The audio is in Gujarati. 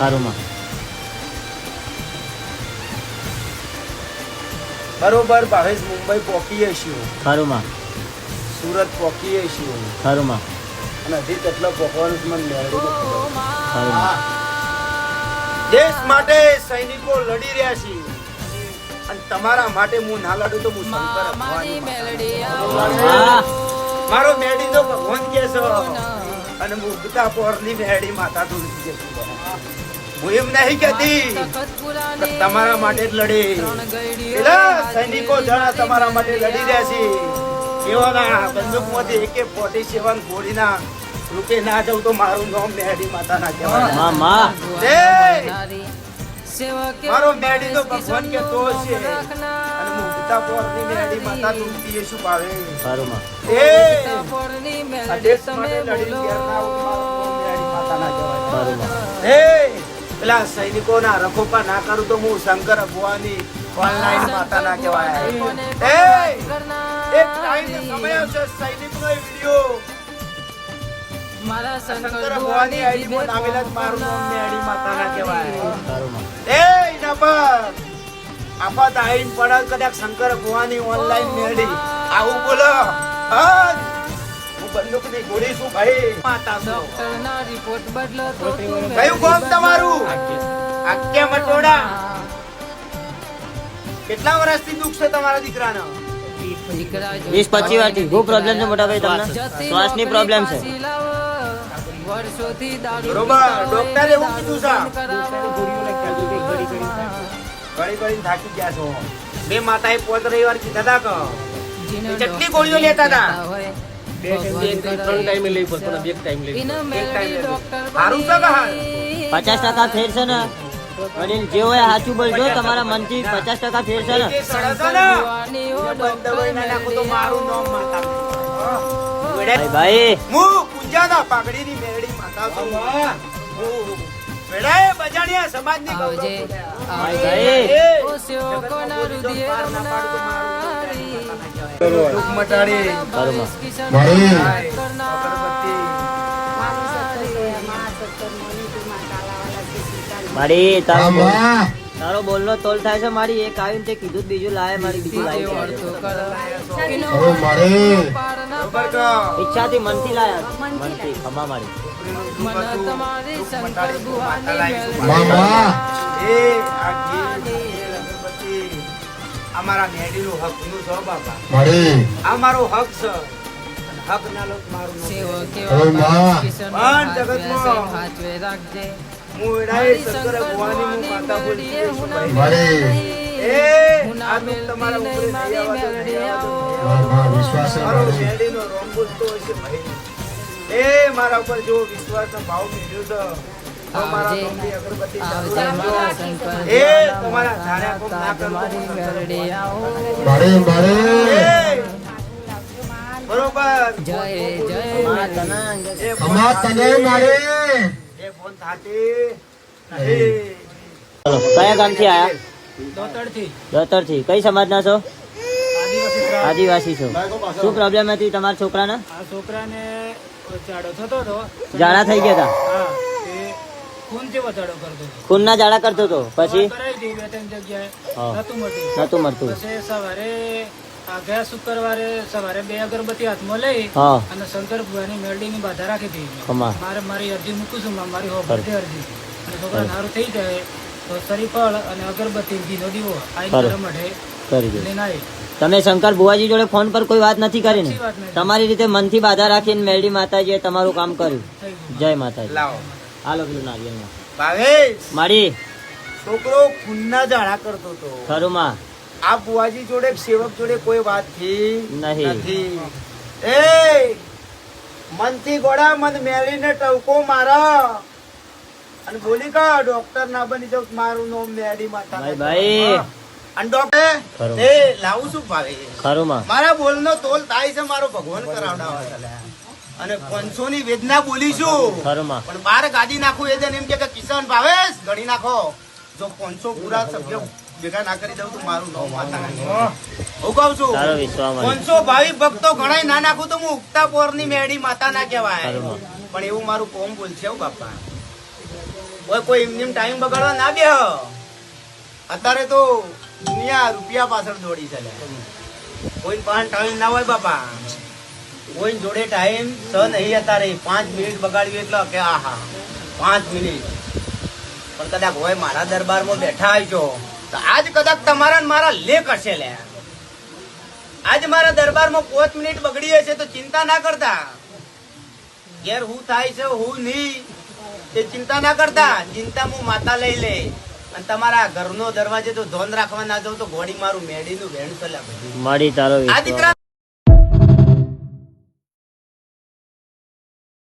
સારું બરોબર ભાવેશ મુંબઈ પહોંચીએ છીએ સારું સુરત પહોંચીએ છીએ સારું અને હજી તેટલો પહોંચવાનું મને મેળવી નથી. સારું માં દેશ માટે સૈનિકો લડી રહ્યા છે. અને તમારા માટે હું ના લડું તો હું શંકર મારો મેડી તો ભગવાન કે છે અને હું પોરની મેડી માતા તુલસી કે. હું એમ નહીં કહેતી. તમારા માટે જ લડી. પેલા સૈનિકો જણા તમારા માટે લડી રહ્યા છે. એવાના બંદૂકમાંથી એકે ફોર્ટી સેવન ગોળીના રૂપે ના જાઉં તો મારું નામ મેહડી માતાના કહેવાના કહેવાય મારો મેહડી તો ભગવાન કે તો છે. અને હું પોરની મેડી માતા તુલસી શું પાવે. સારું માં. એ આ દેશ માટે લડીને ઘેર ના આવું તો મારું નામ મેડી માતા ના કહેવાય. સારું માં. એ પેલા સૈનિકોના રખોપા ના કરું તો હું શંકર ભગવાનની ઓનલાઈન માતા ના કહેવાય. એ એક ટાઈમ સમય આવશે સૈનિકનો વિડિયો મારા શંકર આઈડી નામેલા મારું નામ મેડી માતા ના કહેવાય. એ એના પર. આફત આઈન પડે કદાચ શંકર ભુવાની ઓનલાઈન મેળી. આવું બોલો. હા હું બંદૂકની ગોળી છું ભાઈ? માતા છું ડોક્ટરના રિપોર્ટ બદલો તો કયું ગામ તમારું? આક્યા મટોડા. કેટલા વર્ષથી દુઃખ છે તમારા દીકરાનો? વીસ પચીસ વારથી શું પ્રોબ્લેમ છે મોટા ભાઈ તમને. શ્વાસની પ્રોબ્લેમ છે. વર્ષોથી બરોબર. ડોક્ટરે એવું કીધું છે. દારૂ બંધ કરાવો. ઘડી ઘડી થાકી ગયા છો. બે માતાએ પોત રવિવાર કીધા હતા કે ગોળીઓ લેતા હતા? પચાસ ટકા ફેરશે ને? વડીલ જે હોય સાચું બોલજો તમારા મનથી પચાસ ટકા ફેરશે ને? ભાઈ ભાઈ. હું પૂંજાના પાઘડીની મેરડી માતા છું. વેડાએ બજાણિયા સમાજની ગૌરવ આવજે, ભાઈ. ઓ સેવકોના હૃદય ના દુઃખ મટાડી મારી તારો બોલનો તોલ થાય છે મારી. એક આવ્યું ને તે કીધું બીજું લાવે મારી બીજું લાવે. ઈચ્છાથી મનથી લાયા. મનથી ખમા મારી. છોકરીનું દુઃખ મન આ મારા મેડીનું હકનું છો બાપા. આ મારો હક છે. હક ના લોક મારું પણ જગતમાં. રાખજે. હું એડાય શંકર ભગવાનની હું માતા બોલી એ હું આ તમારા ઉપરે. વિશ્વાસ છે મારો મારે. મેડીનો રોમ બોલતો હોય છે ભાઈ. એ મારા ઉપર જો વિશ્વાસનો ભાવ મેળ્યો છે. ના કયા ગામથી આયા? દોતરથી કઈ સમાજના છો? આદિવાસી છો. શું પ્રોબ્લેમ હતી તમારા છોકરાના? છોકરાને ચાડો થતો હતો. ઝાડા થઈ ગયા હતા ખૂનથી વધારો કરતો ખૂનના ઝાડા કરતો હતો. પછી? કરાવી હતી બે ત્રણ જગ્યાએ. નતું મળતું. નતું મળતું. પછી સવારે આ ગયા શુક્રવારે સવારે બે અગરબત્તી હાથમાં લઈ અને શંકર ભુવાની મેલડીની બાધા રાખી દીધી મારે મારી અરજી મૂકું છું મારી હોભરતી અરજી. અને છોકરા સારું થઈ જાય તો શરીફળ અને અગરબત્તી ઘીનો દીવો. આઈ. તારા માટે કરી દો. લઈને આવી તમે શંકર ભુવાજી જોડે ફોન પર કોઈ વાત નથી કરી ને. તમારી રીતે મનથી બાધા રાખીને મેલડી માતાજીએ તમારું કામ કર્યું. જય માતાજી. લાવો. હાલો પેલું નારિયેળમાં ભાવેશ! મારી છોકરો ખૂનના ઝાડા કરતો હતો. ખરું માં આ બુવાજી જોડે સેવક જોડે કોઈ વાતથી નહીં. નથી. એ મનથી ગોળા મન મેલીને ટવકો મારા. અને બોલી કા ડોક્ટર ના બની જાવ મારું નામ મેરી માતા ભાઈ ભાઈ. અને ડોક્ટર. એ લાવું છું ભાવે ખરું મારા બોલનો તોલ થાય છે મારો ભગવાન કરાવડા છે. લે. અને પાંચસો ની વેદના બોલીશું પણ બાર ગાડી નાખું એ જણ એમ કે કે કિશન ભાવેશ ગણી નાખો. જો પાંચસો પૂરા સભ્ય ભેગા ના કરી દઉં તો મારું નામ માતા હું. કહું છું તારો વિશ્વાસ મને. પાંચસો ભાવિક ભક્તો ઘણા ના નાખું તો હું ઉગતા પોરની મેળી માતા ના કહેવાય. પણ એવું મારું કોમ બોલ છે હો બાપા. કોઈ કોઈ એમને ટાઈમ બગાડવા ના બે અત્યારે તો દુનિયા રૂપિયા પાછળ દોડી ચાલે. કોઈ પાસે ટાઈમ ના હોય બાપા. કોઈ જોડે ટાઈમ સ નહીં અત્યારે. પાંચ મિનિટ બગાડવી એટલે કે આહા પાંચ મિનિટ પણ કદાચ હોય મારા દરબારમાં બેઠા આવજો તો આજ કદાચ તમારા મારા લે હશે લે. આજ મારા દરબારમાં પાંચ મિનિટ બગડી હશે તો ચિંતા ના કરતા. ઘેર હું થાય છે હું નહીં. તે ચિંતા ના કરતા. ચિંતા હું માતા લઈ લે. અને તમારા ઘરનો દરવાજે તો ધોન રાખવા ના જાઉં તો ગોળી મારું મેડીનું વેણ ચલ્યા મારી તારો આ દીકરા